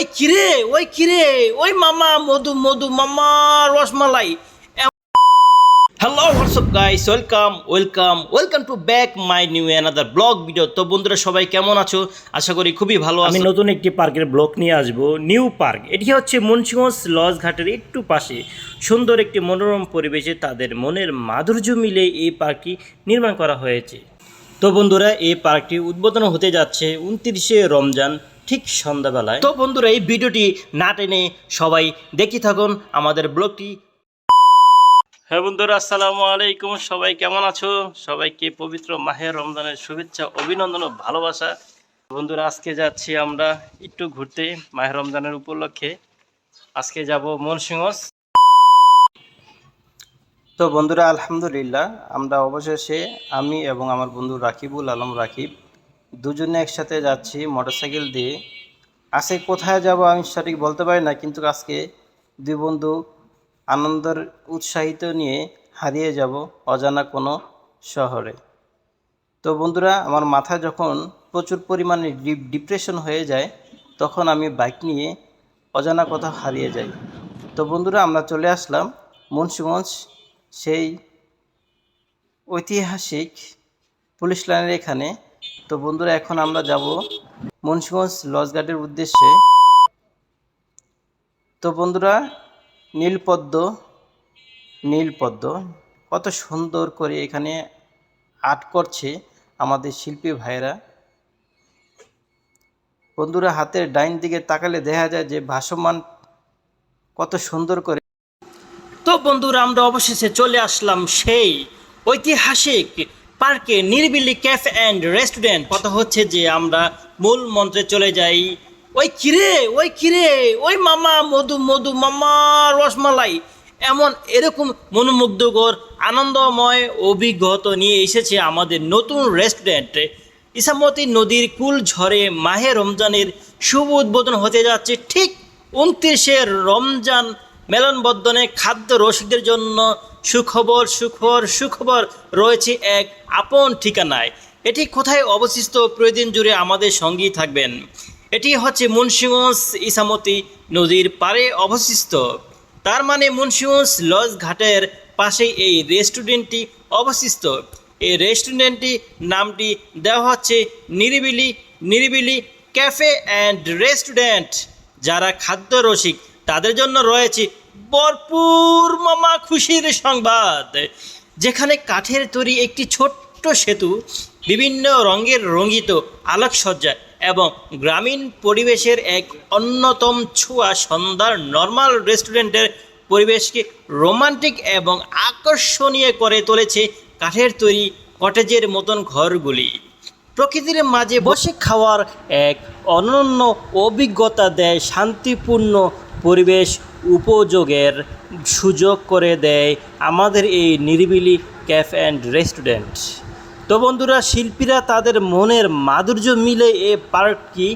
ওই কিরে? ওই কিরে? ওই মামা মধু মধু মামা rasmalai. Hello WhatsApp guys welcome welcome welcome to back my new another blog video তো বন্ধুরা সবাই কেমন আছো? আশা করি খুবই ভালো আমি নতুন একটি পার্কের ব্লক নিয়ে আসব নিউ পার্ক। এটি হচ্ছে মুন্সিগঞ্জ লজ ঘাটের একটু পাশে। সুন্দর একটি মনোরম পরিবেশে তাদের মনের মাধুর্য মিলে এই পার্কটি নির্মাণ করা হয়েছে। তো বন্ধুরা এই পার্কটি উদ্বোধন হতে যাচ্ছে উনত্রিশে রমজান ঠিক সন্ধ্যাবেলায়। তো বন্ধুরা এই ভিডিওটি না টেনে সবাই দেখি থাকুন আমাদের ব্লগটি। হ্যাঁ বন্ধুরা আসসালামু আলাইকুম। সবাই কেমন আছো? সবাইকে পবিত্র মাহের রমজানের শুভেচ্ছা অভিনন্দন ও ভালোবাসা। বন্ধুরা আজকে যাচ্ছি আমরা একটু ঘুরতে মাহের রমজানের উপলক্ষে। আজকে যাব মনসিংহ তো বন্ধুরা আলহামদুলিল্লাহ আমরা অবশেষে আমি এবং আমার বন্ধু রাকিবুল আলম রাকিব দুজনে একসাথে যাচ্ছি মোটরসাইকেল দিয়ে। আজকে কোথায় যাব আমি সঠিক বলতে পারি না, কিন্তু আজকে দুই বন্ধু আনন্দের, উৎসাহিত নিয়ে হারিয়ে যাব অজানা কোনো শহরে। তো বন্ধুরা, আমার মাথা যখন প্রচুর পরিমাণে ডিপ্রেশন হয়ে যায়, তখন আমি বাইক নিয়ে অজানা কোথাও হারিয়ে যাই। তো বন্ধুরা, আমরা চলে আসলাম মুন্সিগঞ্জ, সেই ঐতিহাসিক পুলিশ লাইনের এখানে। তো বন্ধুরা, এখন আমরা যাব মুন্সিগঞ্জ লজঘাটের উদ্দেশ্যে। তো বন্ধুরা, নীলপদ্ম নীলপদ্ম কত সুন্দর করে এখানে আর্ট করছে আমাদের শিল্পী ভাইরা বন্ধুরা, হাতের ডাইন দিকে তাকালে দেখা যায় যে ভাসমান কত সুন্দর করে। তো বন্ধুরা, আমরা অবশেষে চলে আসলাম সেই ঐতিহাসিক পার্কে নিরিবিলি ক্যাফে অ্যান্ড রেস্টুরেন্ট। কথা হচ্ছে যে আমরা মূল মন্ত্রে চলে যাই। ওই কিরে ওই কিরে ওই মামা, মধু মধু, মামা, রসমালাই। এমন এরকম মনোমুগ্ধকর, আনন্দময় অভিজ্ঞতা নিয়ে এসেছে আমাদের নতুন রেস্টুরেন্টে। ইসামতি নদীর কুল ঝড়ে মাহে রমজানের শুভ উদ্বোধন হতে যাচ্ছে ঠিক উনত্রিশে রমজান মেলনবদ্ধনে খাদ্য রসিকদের জন্য সুখবর সুখবর সুখবর রয়েছে এক আপন ঠিকানায়। এটি কোথায় অবস্থিত প্রতিদিন জুড়ে আমাদের সঙ্গেই থাকবেন। এটি হচ্ছে মুন্সিগঞ্জ ইসামতি নদীর পারে অবস্থিত। তার মানে মুন্সিগঞ্জ লজ ঘাটের পাশে এই রেস্টুরেন্টটি অবস্থিত। এই রেস্টুরেন্টটি নামটি দেওয়া হচ্ছে নিরিবিলি নিরিবিলি ক্যাফে অ্যান্ড রেস্টুরেন্ট। যারা খাদ্য রসিক তাদের জন্য রয়েছে ভরপুর মামা খুশির সংবাদ। যেখানে কাঠের তৈরি একটি ছোট্ট সেতু বিভিন্ন রঙের রঙিত আলোকসজ্জা এবং গ্রামীণ পরিবেশের এক অন্যতম ছোঁয়া সন্ধ্যার নর্মাল রেস্টুরেন্টের পরিবেশকে রোমান্টিক এবং আকর্ষণীয় করে তুলেছে কাঠের তৈরি কটেজের মতন ঘরগুলি। প্রকৃতির মাঝে বসে খাওয়ার এক অনন্য অভিজ্ঞতা দেয় শান্তিপূর্ণ পরিবেশ উপযোগের সুযোগ করে দেয় আমাদের এই নিরিবিলি ক্যাফ অ্যান্ড রেস্টুরেন্ট। তো বন্ধুরা, শিল্পীরা তাদের মনের মাধুর্য মিলে এ পার্কটি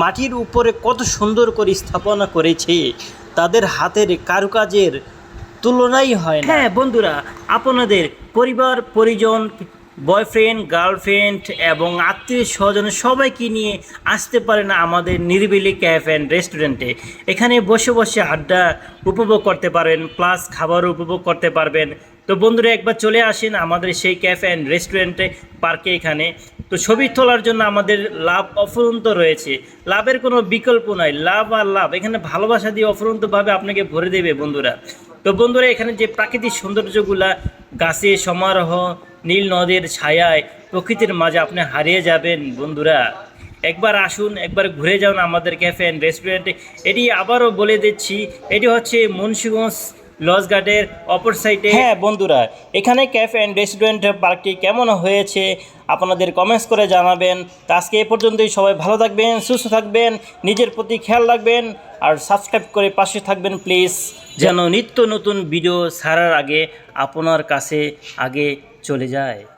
মাটির উপরে কত সুন্দর করে স্থাপনা করেছে, তাদের হাতের কারুকাজের তুলনাই হয় না। হ্যাঁ বন্ধুরা, আপনাদের পরিবার, পরিজন বয়ফ্রেন্ড, গার্লফ্রেন্ড এবং আত্মীয় স্বজন সবাইকে নিয়ে আসতে পারেন আমাদের নিরিবিলি ক্যাফ অ্যান্ড রেস্টুরেন্টে। এখানে বসে বসে আড্ডা উপভোগ করতে পারবেন প্লাস খাবারও উপভোগ করতে পারবেন। তো বন্ধুরা, একবার চলে আসেন আমাদের সেই ক্যাফ অ্যান্ড রেস্টুরেন্টে, পার্কে এখানে। তো ছবি তোলার জন্য আমাদের লাভ অফুরন্ত রয়েছে। লাভের কোনো বিকল্প নাই। লাভ আর লাভ, এখানে ভালোবাসা দিয়ে অফুরন্তভাবে আপনাকে ভরে দেবে বন্ধুরা। তো বন্ধুরা, এখানে যে প্রাকৃতিক সৌন্দর্যগুলা, গাছে সমারোহ নীল নদের ছায়ায় প্রকৃতির মাঝে আপনি হারিয়ে যাবেন বন্ধুরা। একবার আসুন একবার ঘুরে যান আমাদের ক্যাফে অ্যান্ড রেস্টুরেন্টে এটি আবারও বলে দিচ্ছি এটি হচ্ছে মুন্সিগঞ্জ লজ গার্ডের অপর সাইডে হ্যাঁ বন্ধুরা এখানে ক্যাফে অ্যান্ড রেস্টুরেন্ট পার্কটি কেমন হয়েছে আপনাদের কমেন্টস করে জানাবেন। তো আজকে এ পর্যন্তই সবাই ভালো থাকবেন সুস্থ থাকবেন নিজের প্রতি খেয়াল রাখবেন আর সাবস্ক্রাইব করে পাশে থাকবেন প্লিজ যেন নিত্য নতুন ভিডিও ছাড়ার আগে আপনার কাছে আগে চলে যায়।